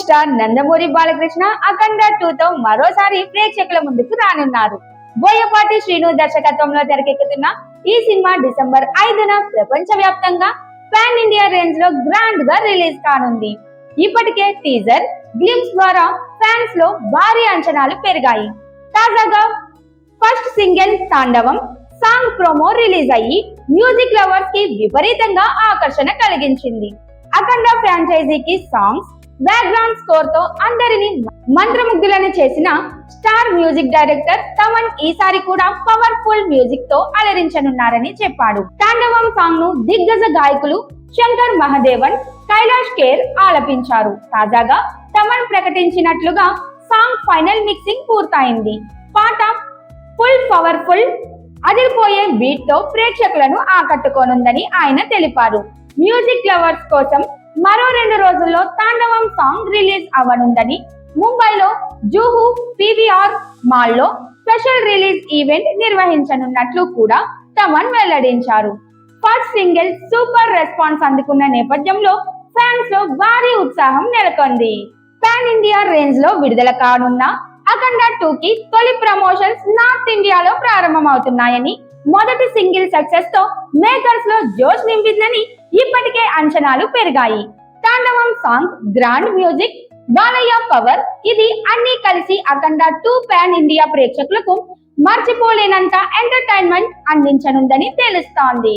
Star Nandamuri Balakrishna అఖండ టూతో మరోసారి ప్రేక్షకుల ముందుకు రానున్నారు. బోయపాటి శ్రీను దర్శకత్వంలో తెరకెక్కుతున్న ఈ సినిమా డిసెంబర్ ఐదున ప్రపంచ వ్యాప్తంగా పాన్ ఇండియా రేంజ్లో గ్రాండ్గా రిలీజ్ కానుంది. ఇప్పటికే టీజర్ గ్లిమ్స్ ద్వారా ఫ్యాన్స్లో భారీ అంచనాలు పెరిగాయి. తాజాగా first single Thandavam song promo release అయ్యి మ్యూజిక్ లవర్స్కి విపరీతంగా ఆకర్షణ కలిగించింది. అఖండ ఫ్రాంచైజీకి సాంగ్స్ బ్యాక్గ్రౌండ్ స్కోర్తో అందరిని మంత్రముగ్ధులను చేసిన స్టార్ మ్యూజిక్ డైరెక్టర్ తమన్ ఈసారి కూడా పవర్ఫుల్ మ్యూజిక్తో అలరించనున్నారని చెప్పాడు. తాండవం సాంగ్ను దిగ్గజ గాయకులు శంకర్ మహదేవన్ కైలాష్ కేర్ ఆలపించారు. తాజాగా తమన్ ప్రకటించినట్లుగా సాంగ్ ఫైనల్ మిక్సింగ్ పూర్తయింది. పాట ఫుల్ పవర్ఫుల్ అదిరిపోయే బీట్తో ప్రేక్షకులను ఆకట్టుకోనుందని ఆయన తెలిపారు. మ్యూజిక్ లవర్స్ కోసం మరో రెండు రోజుల్లో తాండవం సాంగ్ రిలీజ్ అవ్వనుందని ముంబైలో జూహు పివిఆర్ మాల్లో స్పెషల్ రిలీజ్ ఈవెంట్ నిర్వహించనున్నట్లు కూడా తమన్ వెల్లడించారు. ఫస్ట్ సింగిల్ సూపర్ రెస్పాన్స్ అందుకున్న నేపథ్యంలో ఫ్యాన్స్లో భారీ ఉత్సాహం నెలకొంది. పాన్ ఇండియా రేంజ్లో విడుదల కానున్న అఖండ టూ కి తొలి ప్రమోషన్స్ నార్త్ ఇండియాలో ప్రారంభమవుతున్నాయని మొదటి సింగిల్ సక్సెస్తో మేకర్స్లో జోష్ నింపిందని ఇప్పటికే అంచనాలు పెరిగాయి. Thandavam song grand music Balayya power ఇది అన్ని కలిసి అఖండ టూ పాన్ ఇండియా ప్రేక్షకులకు మర్చిపోలేనంత ఎంటర్టైన్మెంట్ అందించనుందని తెలుస్తోంది.